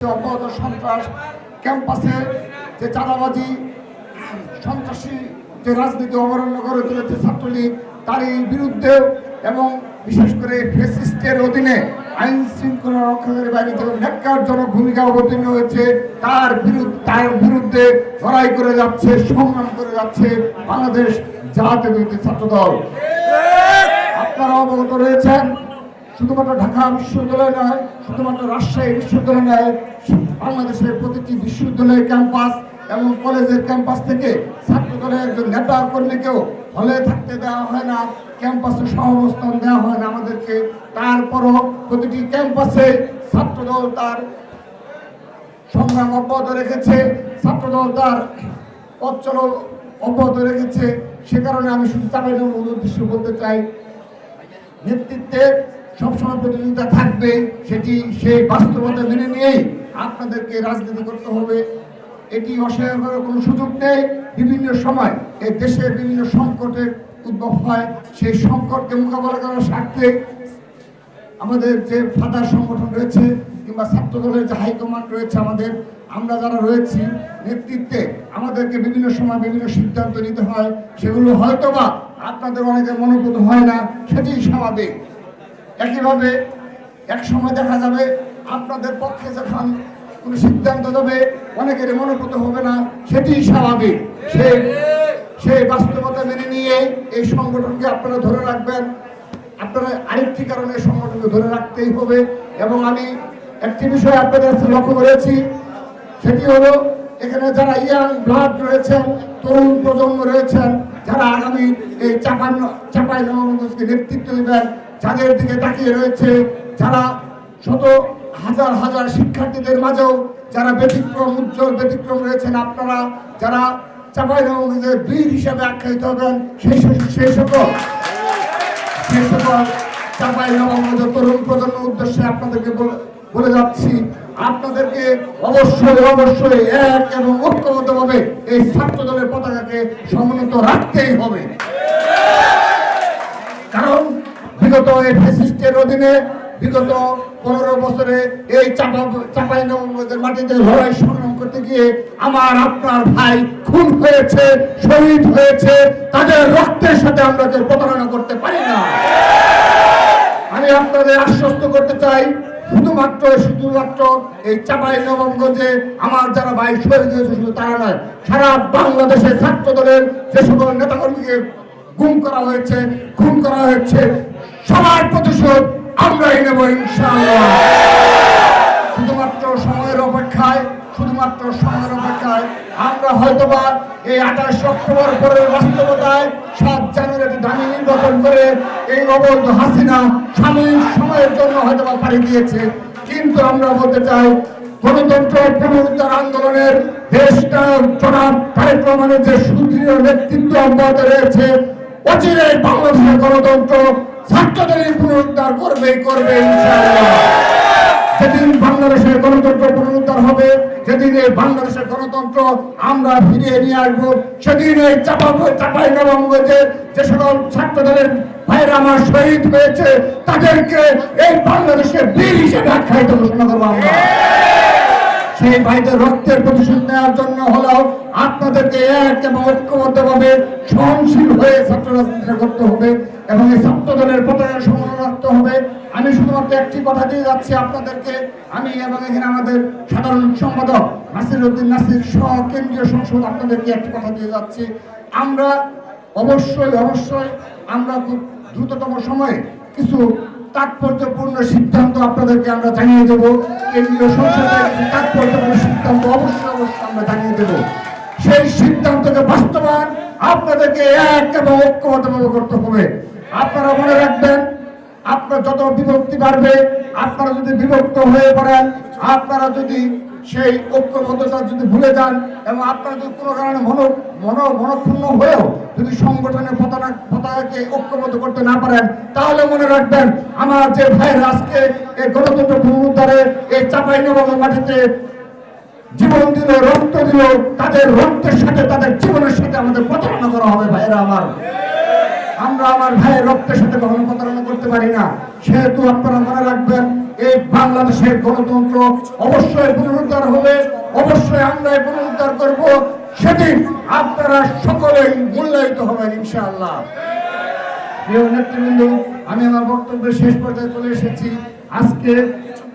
অব্যাহত সন্ত্রাস ক্যাম্পাসে যে চাঁদাবাজি, সন্ত্রাসী যে রাজনীতি অবরণ্য করে তুলেছে ছাত্রলীগ, তারই বিরুদ্ধে এবং বিশেষ করে ফেসিস্টের অধীনে আইন শৃঙ্খলা রক্ষাকারী বাহিনী ন্যাক্কারজনক ভূমিকা অবতীর্ণ হয়েছে, তার বিরুদ্ধে তার বিরুদ্ধে লড়াই করে যাচ্ছে, সংগ্রাম করে যাচ্ছে বাংলাদেশ জাতীয়তাবাদী ছাত্রদল। আপনারা অবগত রয়েছেন শুধুমাত্র ঢাকা বিশ্ববিদ্যালয় নয়, শুধুমাত্র রাজশাহী বিশ্ববিদ্যালয় নয়, বাংলাদেশের প্রতিটি বিশ্ববিদ্যালয়ের ক্যাম্পাস এবং কলেজের ক্যাম্পাস থেকে ছাত্র দলের একজন নেতা কর্মীকেও হলে থাকতে দেওয়া হয় না, ক্যাম্পাসে সহাবস্থান দেওয়া হয় না আমাদেরকে। তারপরও প্রতিটি ক্যাম্পাসে ছাত্রদল তার সংগ্রাম অব্যাহত রেখেছে, ছাত্রদল তার অচল অব্যাহত রেখেছে। সে কারণে আমি শুধু চাপাই উদ্দেশ্য বলতে চাই, নেতৃত্বে সবসময় প্রতিযোগিতা থাকবে, সেটি সেই বাস্তবতা মেনে নিয়েই আপনাদেরকে রাজনীতি করতে হবে। এটি করার কোনো সুযোগ নেই। বিভিন্ন সময় এই দেশের বিভিন্ন সংকটের উদ্ভব হয়। সেই সংকটকে মোকাবেলা করার স্বার্থে আমাদের যে ফাদার সংগঠন রয়েছে কিংবা ছাত্র দলের যে হাইকমান্ড রয়েছে আমাদের, আমরা যারা রয়েছি, নেতৃত্বে আমাদেরকে বিভিন্ন সময় বিভিন্ন সিদ্ধান্ত নিতে হয়। সেগুলো হয়তোবা আপনাদের অনেকের মনোভূত হয় না সেটি স্বাভাবিক। একইভাবে এক সময় দেখা যাবে আপনাদের পক্ষে যখন কোনো সিদ্ধান্ত দেবে অনেকের মনোভূত হবে না সেটি স্বাভাবিক। সে সেই বাস্তবতা মেনে নিয়ে এই সংগঠনকে আপনারা ধরে রাখবেন। আপনারা আরেকটি কারণে সংগঠনকে ধরে রাখতেই হবে। এবং আমি একটি বিষয় আপনাদের কাছে লক্ষ্য করেছি, সেটি হলো এখানে যারা ইয়াং ব্লাড রয়েছেন, তরুণ প্রজন্ম রয়েছেন, যারা আগামী এই চাপান চাপাই নবগঞ্জকে নেতৃত্ব দেবেন যাদের দিকে তাকিয়ে রয়েছে যারা শত হাজার হাজার শিক্ষার্থীদের মাঝেও যারা ব্যতিক্রম, উজ্জ্বল ব্যতিক্রম রয়েছেন আপনারা, যারা চাপাই নবগঞ্জের বীর হিসাবে আখ্যায়িত হবেন, সেই সেই সকল সেই সকল চাপাই নবগঞ্জ তরুণ প্রজন্মের উদ্দেশ্যে আপনাদেরকে বলে- বলে যাচ্ছি, আপনাদেরকে অবশ্যই অবশ্যই এক এবং ঐক্যবদ্ধভাবে এই ছাত্র দলের পতাকাকে সমুন্নত রাখতেই হবে কারণ বিগত এই ফ্যাসিস্টের অধীনে বিগত পনেরো বছরে এই চাপা চাপাই মাটিতে লড়াই সংগ্রাম করতে গিয়ে আমার আপনার ভাই খুন হয়েছে, শহীদ হয়েছে। তাদের রক্তের সাথে আমরা প্রতারণা করতে পারি না, আমি আপনাদের আশ্বস্ত করতে চাই, শুধুমাত্র শুধুমাত্র এই চাপাই নবমগঞ্জে আমার যারা ভাই শহীদ হয়েছে, শুধু তারা নয়, সারা বাংলাদেশের ছাত্র দলের যে সকল নেতাকর্মীকে গুম করা হয়েছে, খুন করা হয়েছে সবার প্রতিশোধ আমরাই নেব ইনশাআল্লাহ। শুধুমাত্র সময়ের অপেক্ষায়, শুধুমাত্র সময়ের অপেক্ষায় আমরা হয়তোবা এই আঠাশ অক্টোবর পরের বাস্তবতায় সাত জানুয়ারি দামি নির্বাচন করে এই অবৈধ হাসিনা সাময়িক সময়ের জন্য হয়তোবা পাড়ি দিয়েছে। কিন্তু আমরা বলতে চাই, গণতন্ত্র পুনরুদ্ধার আন্দোলনের দেশটা তারেক রহমানের যে সুদৃঢ় নেতৃত্ব অব্যাহত রয়েছে অচিরে বাংলাদেশের গণতন্ত্র ছাত্রদের পুনরুদ্ধার করবে করবে যেদিন বাংলাদেশের গণতন্ত্র পুনরুদ্ধার হবে, যেদিন এই বাংলাদেশের গণতন্ত্র আমরা ফিরিয়ে নিয়ে আসব, সেদিন এই চাপা চাপাই নবমগঞ্জের যে সকল ছাত্র ভাইরা আমার শহীদ হয়েছে, তাদেরকে এই বাংলাদেশের বীর হিসেবে আখ্যায়িত ঘোষণা করব আমরা। সেই ভাইদের রক্তের প্রতিশোধ নেওয়ার জন্য হলেও আপনাদেরকে এক এবং ঐক্যবদ্ধভাবে সহনশীল হয়ে ছাত্র রাজনীতি করতে হবে। এবং এই ছাত্র দলের পতাকা হবে। আমি শুধুমাত্র একটি কথা দিয়ে যাচ্ছি আপনাদেরকে। আমি এবং এখানে আমাদের সাধারণ সম্পাদক নাসির উদ্দিন নাসির সহ কেন্দ্রীয় সংসদ আপনাদেরকে একটি কথা দিয়ে যাচ্ছি। আমরা অবশ্যই অবশ্যই আমরা দ্রুততম সময়ে কিছু তাৎপর্যপূর্ণ সিদ্ধান্ত আপনাদেরকে আমরা জানিয়ে দেব। কেন্দ্রীয় সংসদে কিছু তাৎপর্যপূর্ণ সিদ্ধান্ত অবশ্যই অবশ্যই আমরা জানিয়ে দেব। সেই সিদ্ধান্তকে বাস্তবায়ন আপনাদেরকে এক এবং ঐক্যবদ্ধভাবে করতে হবে। আপনারা মনে রাখবেন, আপনার যত বিভক্তি বাড়বে, আপনারা যদি বিভক্ত হয়ে পড়েন, আপনারা যদি সেই ঐক্যবদ্ধতা যদি ভুলে যান এবং আপনারা যদি কোনো কারণে মনো মনো, মনক্ষুণ্ণ হয়েও যদি সংগঠনের পতাকা, পতাকাকে ঐক্যবদ্ধ করতে না পারেন, তাহলে মনে রাখবেন, আমার যে ভাইয়ের আজকে এই গণতন্ত্র পুনরুদ্ধারে, এই চাপাই নবাব মাটিতে জীবন দিল, রক্ত দিল, তাদের রক্তের সাথে, তাদের জীবনের সাথে আমাদের প্রতারণা করা হবে, ভাইয়েরা আমার। আমরা আমার ভাইয়ের রক্তের সাথে কখনো প্রতারণা করতে পারি না। সেহেতু আপনারা মনে রাখবেন, এই বাংলাদেশের গণতন্ত্র অবশ্যই পুনরুদ্ধার হবে, অবশ্যই আমরা পুনরুদ্ধার করব। সেদিন আপনারা সকলেই মূল্যায়িত হবেন ইনশাআল্লাহ। প্রিয় নেতৃবৃন্দ, আমি আমার বক্তব্যের শেষ পর্যায়ে চলে এসেছি। আজকে